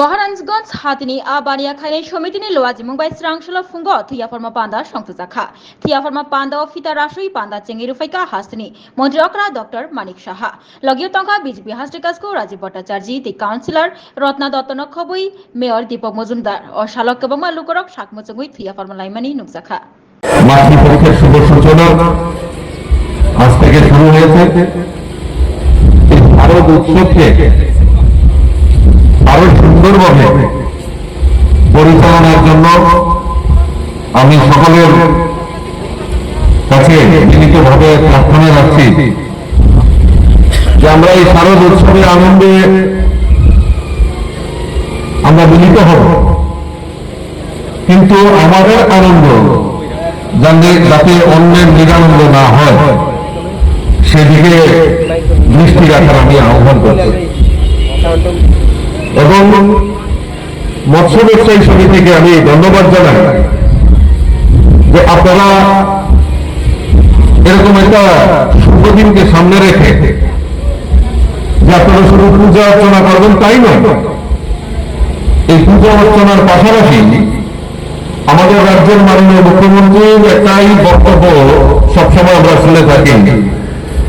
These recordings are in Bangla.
মহারাজগঞ্জ, হাতিনি আবানিয়া খাইনে সমিতিनि লওয়াজি মুম্বাই স্রাংশলা ফুঙ্গ থিয়াফরমা পান্ডা সংসজাখা থিয়াফরমা পান্ডা ও ফিতা রাষ্ট্রই পান্ডা চেঙ্গি রুফাইকা হাসনি মন্ত্রী অকরা, ডক্টর মানিক সাহা। লগিও তঙ্কা বিজেপি হাস্টিকাসকো রাজীব ভট্টাচার্য, দি কাউন্সিলর রত্না দত্ত নখবই মেয়র দীপক মজুমদার ও শালক কবমা লুকরক শাকমচঙ্গুই থিয়াফরমা লাইমানি নুকজাখা। মাতৃপক্ষের শুভ সূচনা। আজ থেকে শুরু হয়েছে। ভারত উৎসবকে আরও সুন্দরভাবে পরিচালনার জন্য আমি সকলের কাছে বিনীতভাবে প্রার্থনা রাখছি যে আমরা এই শারদ উৎসবের আনন্দে আমরা মিলিত হব। কিন্তু আমাদের আনন্দ যাতে যাতে অন্যের নিরানন্দ না হয়, সেদিকে দৃষ্টি রাখার আমি আহ্বান করছি। মৎস্য ব্যবসায়ী সমিতিকে আমি ধন্যবাদ জানাই যে আপনারা এরকম একটা শুভ দিনকে সামনে রেখে যে আপনারা শুধু পূজা অর্চনা করবেন তাই নয়, এই পূজা অর্চনার পাশাপাশি আমাদের রাজ্যের মাননীয় মুখ্যমন্ত্রীর একটাই বক্তব্য সবসময় আমরা শুনে থাকি,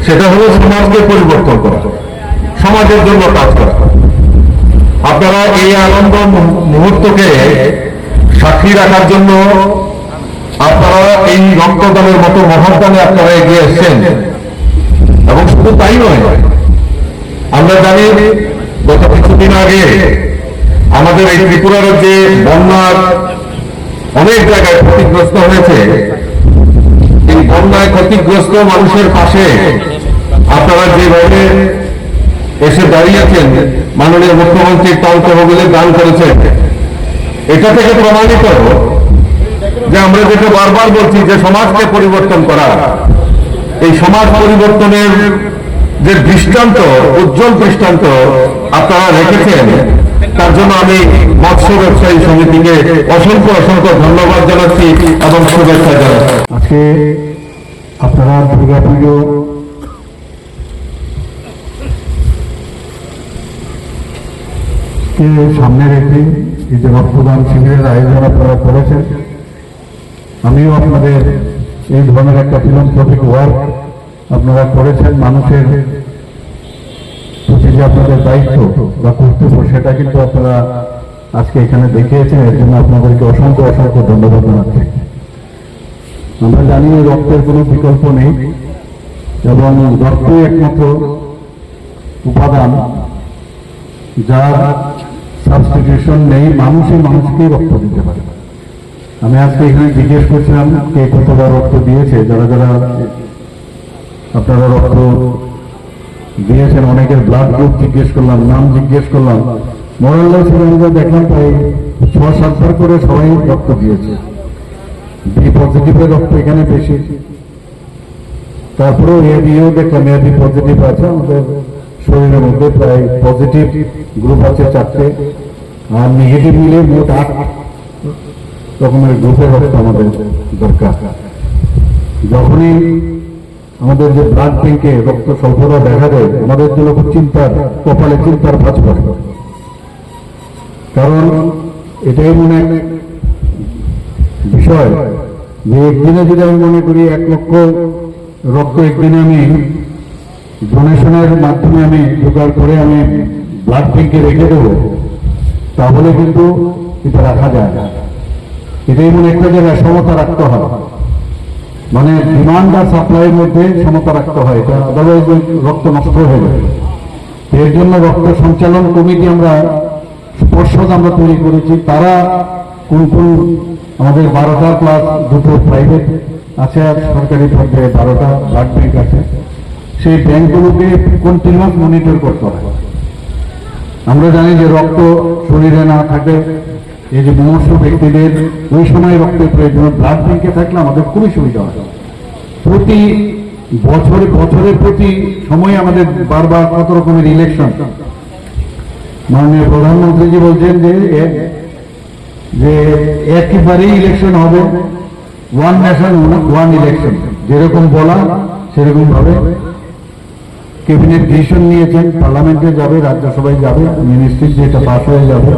সেটা হলো সমাজকে পরিবর্তন করা, সমাজের জন্য কাজ করা। আপনারা এই আনন্দ মুহূর্তকে সাক্ষী রাখার জন্য আপনারা এই রক্তদানের মতো মহাদানে আপনারা এগিয়ে এসছেন। এবং শুধু তাই নয়, আমরা জানি গত কিছুদিন আগে আমাদের এই ত্রিপুরা রাজ্যে বন্যার অনেক জায়গায় ক্ষতিগ্রস্ত হয়েছে। এই বন্যায় ক্ষতিগ্রস্ত মানুষের পাশে আপনারা যেভাবে এসে দাঁড়িয়েছেন মাননীয় মুখ্যমন্ত্রী তাল তহবিলে দান করেছেন। এটা থেকে প্রমাণিত যে আমরা যেটা বারবার বলছি যে সমাজকে পরিবর্তন করা, এই সমাজ পরিবর্তনের যে দৃষ্টান্ত, উজ্জ্বল দৃষ্টান্ত আপনারা রেখেছেন, তার জন্য আমি মৎস্য ব্যবসায়ী সমিতিকে অসংখ্য অসংখ্য ধন্যবাদ জানাচ্ছি এবং শুভেচ্ছা জানাচ্ছি। আজকে আপনারা দুর্গা কে সামনে রেখে এই যে রক্তদান শিবিরের আয়োজন আপনারা করেছেন, আমিও আপনাদের এই ধরনের একটা ফিলন্থ্রপিক ওয়ার্ক আপনারা করেছেন, মানুষের প্রতি যে আপনাদের দায়িত্ব বা কর্তব্য সেটা কিন্তু আপনারা আজকে এখানে দেখিয়েছেন, এর জন্য আপনাদেরকে অসংখ্য অসংখ্য ধন্যবাদ জানাচ্ছি। আমরা জানি রক্তের কোনো বিকল্প নেই, এবং রক্তই একমাত্র উপাদান যার সাবস্টিটিউশন নেই, মানুষই মানুষকেই রক্ত দিতে পারে। আমি আজকে এখানে জিজ্ঞেস করছিলাম, কে কতবার রক্ত দিয়েছে? যারা যারা আপনারা রক্ত দিয়েছেন, অনেকের ব্লাড গ্রুপ জিজ্ঞেস করলাম, নাম জিজ্ঞেস করলাম। মোরাল্লা আমরা দেখলাম, প্রায় ছ সাতবার করে সবাই রক্ত দিয়েছে। বি পজিটিভের রক্ত এখানে বেশি। তারপরেও এ দিয়েও দেখলাম এ বি পজিটিভ আছে, আমাদের শরীরের মধ্যে প্রায় পজিটিভ গ্রুপ আছে চারটে। আর নেগেটিভ মিলে মোট আট রকমের গ্রুপের রক্ত আমাদের দরকার। যখনই আমাদের যে ব্লাড ব্যাংকে রক্ত স্বল্পতা দেখা দেয়, আমাদের জন্য খুব চিন্তার, কপালে চিন্তার ভাজ পড়ে। কারণ এটাই মনে বিষয় যে একদিনে যদি আমি মনে করি এক লক্ষ রক্ত একদিনে আমি ডোনেশনের মাধ্যমে আমি জোগাড় করে আমি ব্লাড ব্যাংকে রেখে দেবো। তাহলে কিন্তু এটা রাখা যায় না। এটাই মনে একটা জায়গায় সমতা রাখতে হয়। মানে ডিমান্ড আর সাপ্লাইয়ের মধ্যে সমতা রাখতে হয়। এটা আদারওয়াইজ রক্ত নষ্ট হয়ে যাবে এর জন্য রক্ত সঞ্চালন কমিটি আমরা পর্ষদ আমরা তৈরি করেছি, তারা কোন কোন আমাদের বারোটা প্লাস দুটো প্রাইভেট আছে আর সরকারি পর্যায়ে বারোটা ব্লাড ব্যাংক আছে। সেই ব্যাংকগুলোকে কন্টিনিউয়াস মনিটর করতে হয়। আমরা জানি যে রক্ত শরীরে না থাকে, এই যে মুমূর্ষ ব্যক্তিদের ওই সময় রক্তের প্রয়োজন ব্লাড ব্যাংকে থাকলে আমাদের খুবই সুবিধা হয়। প্রতি বছরে, বছরের প্রতি সময় আমাদের বারবার কত রকমের ইলেকশন মাননীয় প্রধানমন্ত্রীজি বলছেন যে যে একেবারেই ইলেকশন হবে ওয়ান নেশন ওয়ান ইলেকশন যেরকম বলা সেরকম ভাবে ক্যাবিনেট ডিসিশন নিয়েছেন, পার্লামেন্টে যাবে, রাজ্যসভায় যাবে মিনিস্ট্রি যেটা পাস হয়ে যাবে,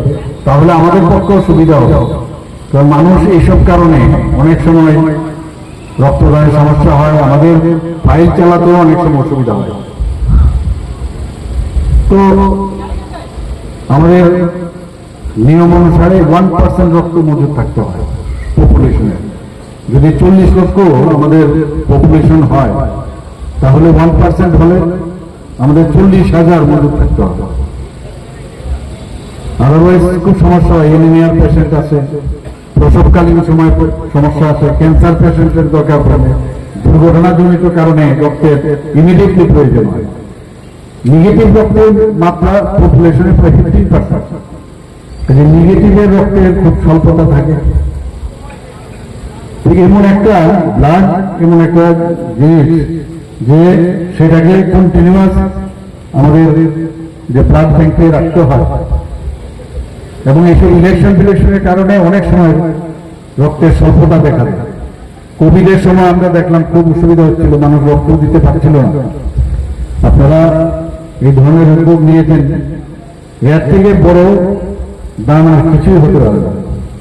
তাহলে আমাদের পক্ষেও সুবিধা হবে কারণ মানুষ এইসব কারণে অনেক সময় রক্তদানের সমস্যা হয়, আমাদের ফাইল চালাতেও অনেক সময় অসুবিধা হয়। তো আমাদের নিয়ম অনুসারে ওয়ান পার্সেন্ট রক্ত মজুদ থাকতে হয় পপুলেশনের যদি চল্লিশ লক্ষ আমাদের পপুলেশন হয়, তাহলে ওয়ান পার্সেন্ট হলে আমাদের চল্লিশ হাজার মজুদ থাকতে হবে। আদারওয়াইজ খুব সমস্যা হয়। এনিমিয়ার পেশেন্ট আছে, প্রসবকালীন সময় সমস্যা আছে ক্যান্সার পেশেন্টের দরকার পড়ে। দুর্ঘটনাজনিত কারণে রক্তের ইমিডিয়েটলি প্রয়োজন হয়। নেগেটিভ রক্তের মাত্রা পপুলেশনে প্রায় ফিফটিন পার্সেন্ট নেগেটিভের রক্তের খুব স্বল্পতা থাকে। এমন একটা ব্লাড এমন একটা জিনিস যে সেটাকে কন্টিনিউয়াস আমাদের যে ব্লাড ব্যাংকে রাখতে হয়। এবং এইসব ইলেকশন ফিলেকশনের কারণে অনেক সময় রক্তের স্বল্পতা দেখা দেয়। কোভিডের সময় আমরা দেখলাম খুব অসুবিধা হচ্ছিল, মানুষ রক্ত দিতে পারছিল না। আপনারা এই ধরনের উদ্যোগ নিয়েছেন। এর থেকে বড় দাম আর কিছুই হতে পারে না।